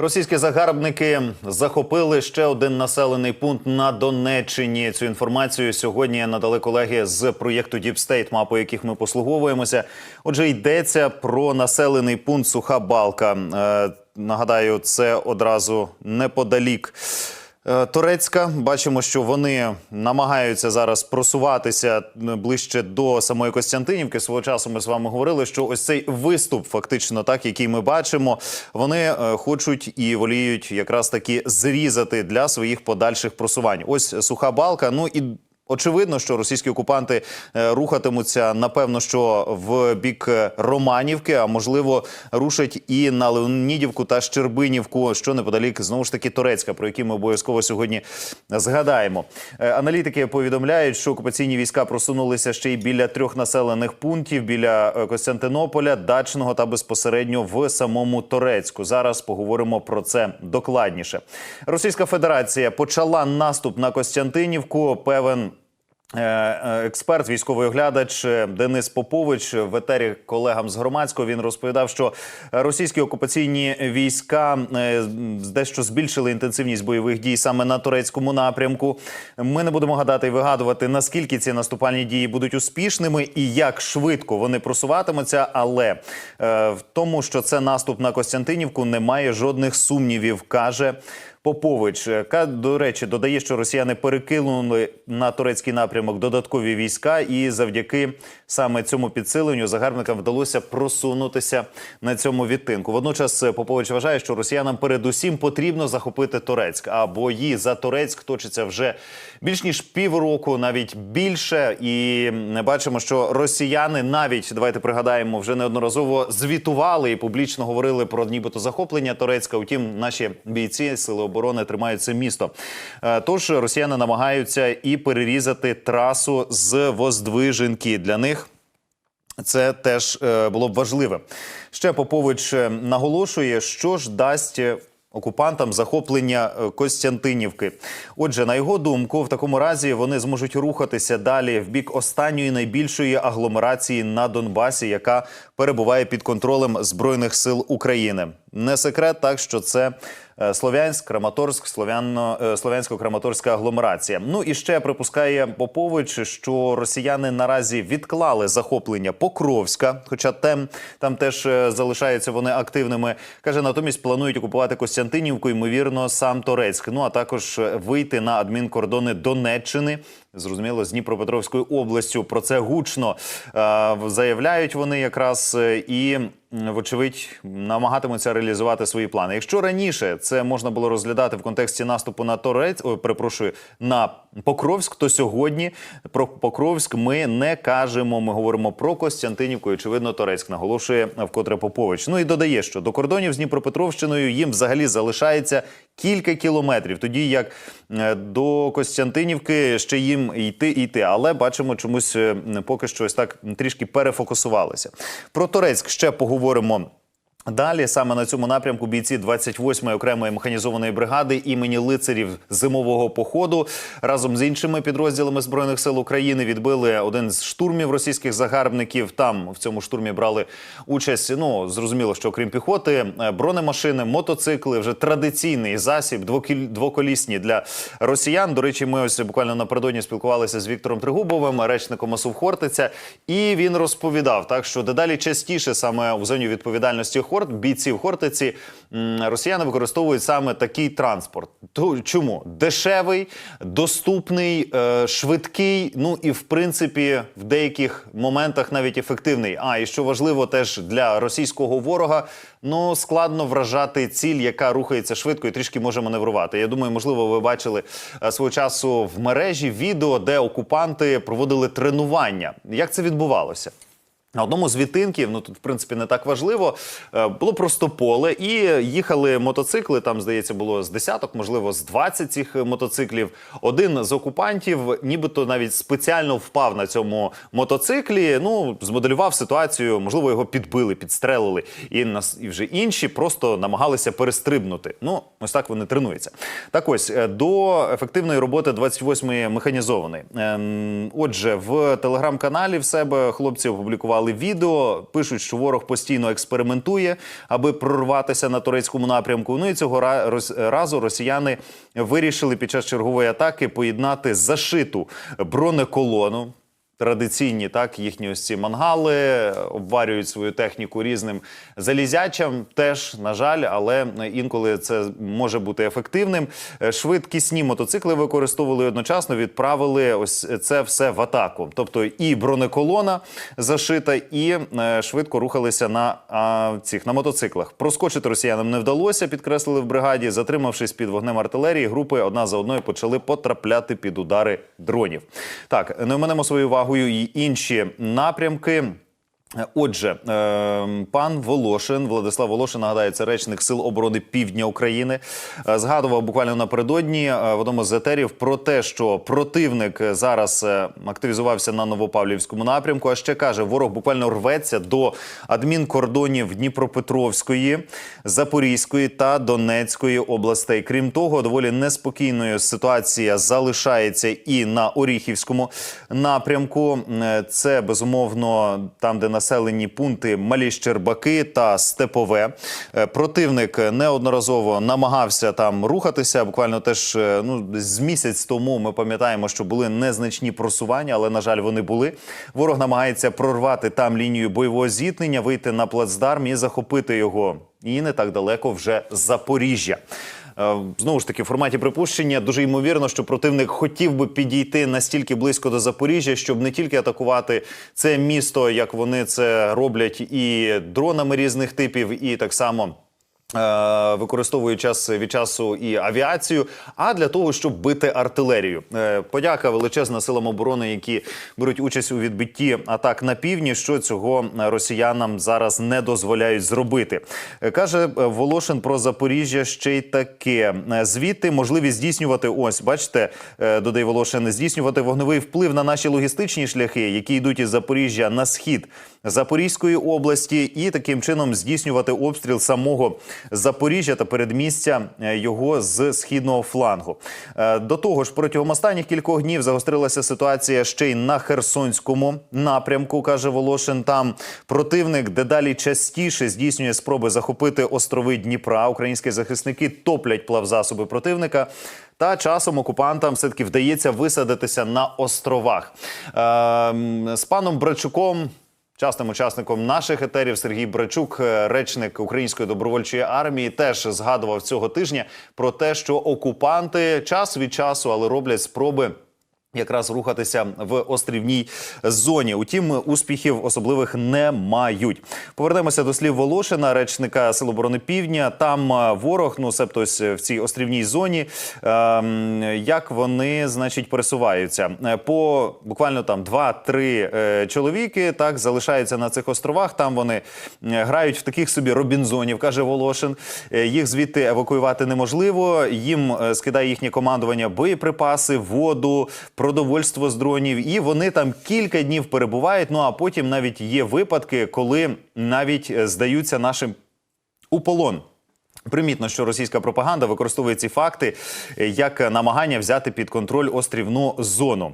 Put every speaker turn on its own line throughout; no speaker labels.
Російські загарбники захопили ще один населений пункт на Донеччині. Цю інформацію сьогодні надали колеги з проєкту State, мапу яких ми послуговуємося. Отже, йдеться про населений пункт Суха Балка. Е, нагадаю, це одразу неподалік. Е, Турецька бачимо, що вони намагаються зараз просуватися ближче до самої Костянтинівки. Свого часу ми з вами говорили, що ось цей виступ, фактично, так який ми бачимо, вони е, хочуть і воліють якраз таки зрізати для своїх подальших просувань. Ось суха балка. Ну і Очевидно, що російські окупанти е, рухатимуться напевно, що в бік е, Романівки, а можливо, рушать і на Леонідівку та Щербинівку, що неподалік знову ж таки Турецька, про які ми обов'язково сьогодні згадаємо. Е, Аналітики повідомляють, що окупаційні війська просунулися ще й біля трьох населених пунктів біля Костянтинополя, Дачного та безпосередньо в самому Торецьку. Зараз поговоримо про це докладніше. Російська Федерація почала наступ на Костянтинівку. Певен. Е, е, Експерт, військовий оглядач Денис Попович в етері колегам з громадського він розповідав, що російські окупаційні війська е, дещо збільшили інтенсивність бойових дій саме на турецькому напрямку. Ми не будемо гадати і вигадувати, наскільки ці наступальні дії будуть успішними і як швидко вони просуватимуться. Але в тому, що це наступ на Костянтинівку, немає жодних сумнівів, каже. Попович до речі додає, що росіяни перекинули на турецький напрямок додаткові війська, і завдяки саме цьому підсиленню загарбникам вдалося просунутися на цьому відтинку. Водночас е, Попович вважає, що росіянам передусім потрібно захопити Турецьк, а бої за Турецьк точаться вже більш ніж півроку, навіть більше. І бачимо, що росіяни навіть давайте пригадаємо вже неодноразово звітували і публічно говорили про нібито захоплення Турецька. Утім, наші бійці сили оборони тримають це місто. Е, Тож росіяни намагаються і перерізати трасу з Воздвиженки. Для них це теж е, було б важливе. Ще Попович е, наголошує, що ж дасть. Окупантам захоплення Костянтинівки. Отже, на його думку, в такому разі вони зможуть рухатися далі в бік останньої найбільшої агломерації на Донбасі, яка перебуває під контролем збройних сил України. Не секрет, так що це Слов'янськ, Краматорськ, Слов'яно, е, Слов'янсько-Краматорська агломерація. Ну і ще припускає Попович, що росіяни наразі відклали захоплення Покровська, хоча тем там теж е, залишаються вони активними. каже, натомість планують окупувати Костянтинівку, ймовірно, сам Торецьк. Ну а також е, вийти на адмінкордони Донеччини. Зрозуміло, з Дніпропетровською областю про це гучно е, заявляють вони якраз е, і. Вочевидь, намагатимуться реалізувати свої плани. Якщо раніше це можна було розглядати в контексті наступу на Торець, ой, перепрошую, на Покровськ, то сьогодні про Покровськ ми не кажемо. Ми говоримо про Костянтинівку. і, Очевидно, Торецьк наголошує вкотре Попович. Ну і додає, що до кордонів з Дніпропетровщиною їм взагалі залишається кілька кілометрів. Тоді як е, до Костянтинівки ще їм йти йти. Але бачимо, чомусь е, поки що ось так трішки перефокусувалися. Про Торецьк ще поговоримо. Далі саме на цьому напрямку бійці 28-ї окремої механізованої бригади імені лицарів зимового походу разом з іншими підрозділами збройних сил України відбили один з штурмів російських загарбників. Там в цьому штурмі брали участь. Ну зрозуміло, що окрім піхоти, е, бронемашини, мотоцикли вже традиційний засіб, двоколісні для росіян. До речі, ми ось буквально напередодні спілкувалися з Віктором Тригубовим, речником ОСУВ Хортиця, і він розповідав так, що дедалі частіше саме у зоні відповідальності Хорт бійців Хортиці росіяни використовують саме такий транспорт. Чому дешевий, доступний, е, швидкий, ну і в принципі в деяких моментах навіть ефективний. А і що важливо, теж для російського ворога ну складно вражати ціль, яка рухається швидко і трішки може маневрувати. Я думаю, можливо, ви бачили е, свого часу в мережі відео, де окупанти проводили тренування. Як це відбувалося? На одному з відтинків, ну тут в принципі не так важливо, е, було просто поле, і їхали мотоцикли. Там здається, було з десяток, можливо, з 20 цих мотоциклів. Один з окупантів, нібито навіть спеціально впав на цьому мотоциклі. Ну змоделював ситуацію, можливо, його підбили, підстрелили, і нас і вже інші просто намагалися перестрибнути. Ну ось так вони тренуються. Так ось е, до ефективної роботи 28-ї механізованої. Ем, Отже, в телеграм-каналі в себе хлопці опублікували опублікували відео. Пишуть, що ворог постійно експериментує, аби прорватися на турецькому напрямку. Ну і цього ра- разу росіяни вирішили під час чергової атаки поєднати зашиту бронеколону. Традиційні так їхні ось ці мангали обварюють свою техніку різним залізячам. Теж на жаль, але інколи це може бути ефективним. Е, Швидкісні мотоцикли використовували одночасно, відправили ось це все в атаку. Тобто і бронеколона зашита, і е, швидко рухалися на а, цих на мотоциклах. Проскочити росіянам не вдалося, підкреслили в бригаді. Затримавшись під вогнем артилерії, групи одна за одною почали потрапляти під удари дронів. Так, не оминемо свою увагою і інші напрямки. Отже, е, пан Волошин, Владислав Волошин, нагадаю, це речник Сил оборони Півдня України. е, Згадував буквально напередодні е, в одному з етерів про те, що противник зараз е, активізувався на Новопавлівському напрямку. А ще каже, ворог буквально рветься до адмінкордонів Дніпропетровської, Запорізької та Донецької областей. Крім того, доволі неспокійною ситуація залишається і на Оріхівському напрямку. Це безумовно там, де населені пункти Малі Щербаки та Степове. Е, Противник неодноразово намагався там рухатися. Буквально теж е, ну з місяць тому ми пам'ятаємо, що були незначні просування, але на жаль, вони були. Ворог намагається прорвати там лінію бойового зіткнення, вийти на плацдарм і захопити його. І не так далеко вже Запоріжжя. Е, Знову ж таки, в форматі припущення дуже ймовірно, що противник хотів би підійти настільки близько до Запоріжжя, щоб не тільки атакувати це місто, як вони це роблять, і дронами різних типів, і так само. Е, Використовує час від часу і авіацію, а для того, щоб бити артилерію. Е, Подяка величезна силам оборони, які беруть участь у відбитті атак на півдні. Що цього росіянам зараз не дозволяють зробити, Е, каже Волошин про Запоріжжя ще й таке. Звідти можливість здійснювати. Ось бачите, додає Волошин, здійснювати вогневий вплив на наші логістичні шляхи, які йдуть із Запоріжжя на схід Запорізької області, і таким чином здійснювати обстріл самого Запоріжжя та передмістя е, його з східного флангу. Е, До того ж, протягом останніх кількох днів загострилася ситуація ще й на Херсонському напрямку, каже Волошин. Там противник дедалі частіше здійснює спроби захопити острови Дніпра. Українські захисники топлять плавзасоби противника. Та часом окупантам все таки вдається висадитися на островах. Ем, з паном Брачуком Частим учасником наших етерів Сергій Брачук, е, речник Української добровольчої армії, теж згадував цього тижня про те, що окупанти час від часу, але роблять спроби. Якраз рухатися в острівній зоні. Утім, успіхів особливих не мають. Повернемося до слів Волошина, речника Сил оборони Півдня. Там е, ворог, ну себто в цій острівній зоні. ем, Як вони, значить, пересуваються Е, по буквально там 2-3 е, чоловіки. Так залишаються на цих островах. Там вони е, грають в таких собі робінзонів, каже Волошин. Е, Їх звідти евакуювати неможливо. Їм е, скидає їхнє командування боєприпаси, воду, продовольство з дронів. І вони там кілька днів перебувають. Ну а потім навіть є випадки, коли навіть е, здаються нашим у полон. Примітно, що російська пропаганда використовує ці факти е, як намагання взяти під контроль острівну зону.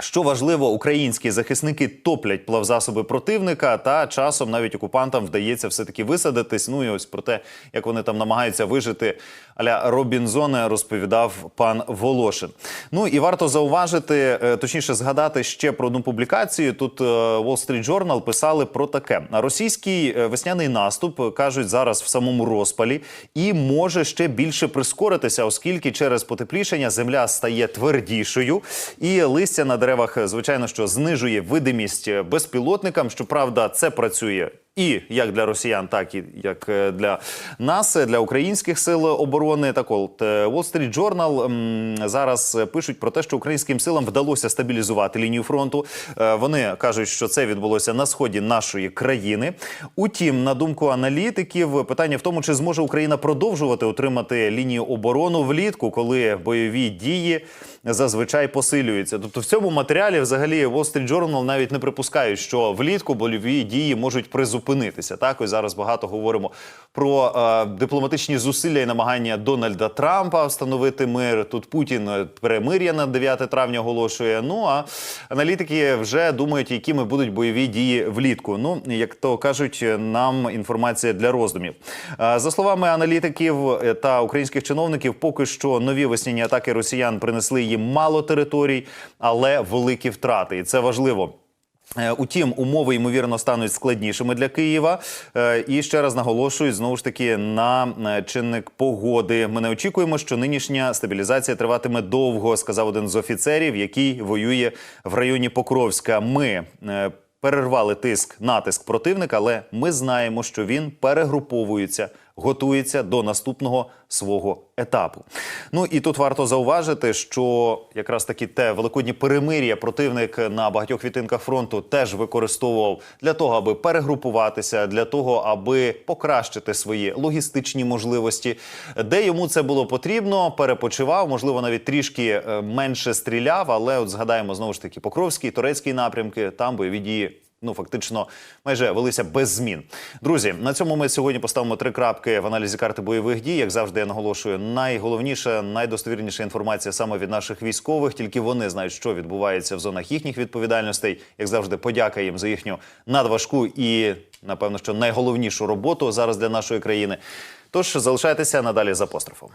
Що важливо, українські захисники топлять плавзасоби противника, та часом навіть окупантам вдається все таки висадитись. Ну і ось про те, як вони там намагаються вижити аля Робінзона, розповідав пан Волошин. Ну і варто зауважити, е, точніше згадати ще про одну публікацію. Тут е, Wall Street Journal писали про таке: російський е, весняний наступ кажуть зараз в самому розпалі і може ще більше прискоритися, оскільки через потеплішення земля стає твердішою, і листя на деревах, звичайно, що знижує видимість безпілотникам. Щоправда, це працює. І як для росіян, так і як е, для нас, е, для українських сил оборони. Так от е, Wall Street Journal зараз пишуть про те, що українським силам вдалося стабілізувати лінію фронту. Вони кажуть, що це відбулося на сході нашої країни. Утім, на думку аналітиків, питання в тому, чи зможе Україна продовжувати утримати лінію оборону влітку, коли бойові дії зазвичай посилюються. Тобто в цьому матеріалі взагалі Wall Street Journal навіть не припускають, що влітку бойові дії можуть призупинитися. Зупинитися. Так, ось зараз багато говоримо про е, дипломатичні зусилля і намагання Дональда Трампа встановити мир. Тут Путін е, перемир'я на 9 травня оголошує. Ну а аналітики вже думають, якими будуть бойові дії влітку. Ну як то кажуть, нам інформація для роздумів. Е, За словами аналітиків е, та українських чиновників, поки що нові весняні атаки росіян принесли їм мало територій, але великі втрати, і це важливо. Е, Утім, умови ймовірно стануть складнішими для Києва. Е, І ще раз наголошую знову ж таки на е, чинник погоди. Ми не очікуємо, що нинішня стабілізація триватиме довго, сказав один з офіцерів, який воює в районі Покровська. Ми перервали тиск, натиск противника, але ми знаємо, що він перегруповується, готується до наступного свого етапу. Ну і тут варто зауважити, що якраз таки те великодні перемир'я противник на багатьох відтинках фронту теж використовував для того, аби перегрупуватися, для того, аби покращити свої логістичні можливості. Де йому це було потрібно, перепочивав, можливо, навіть трішки е, менше стріляв. Але от згадаємо знову ж таки Покровський, турецький напрямки, там бойові дії ну фактично майже велися без змін. Друзі, на цьому ми сьогодні поставимо три крапки в аналізі карти бойових дій. Як завжди, я наголошую, найголовніша, найдостовірніша інформація саме від наших військових. Тільки вони знають, що відбувається в зонах їхніх відповідальностей. Як завжди, подяка їм за їхню надважку і напевно, що найголовнішу роботу зараз для нашої країни. Тож залишайтеся надалі з апострофом.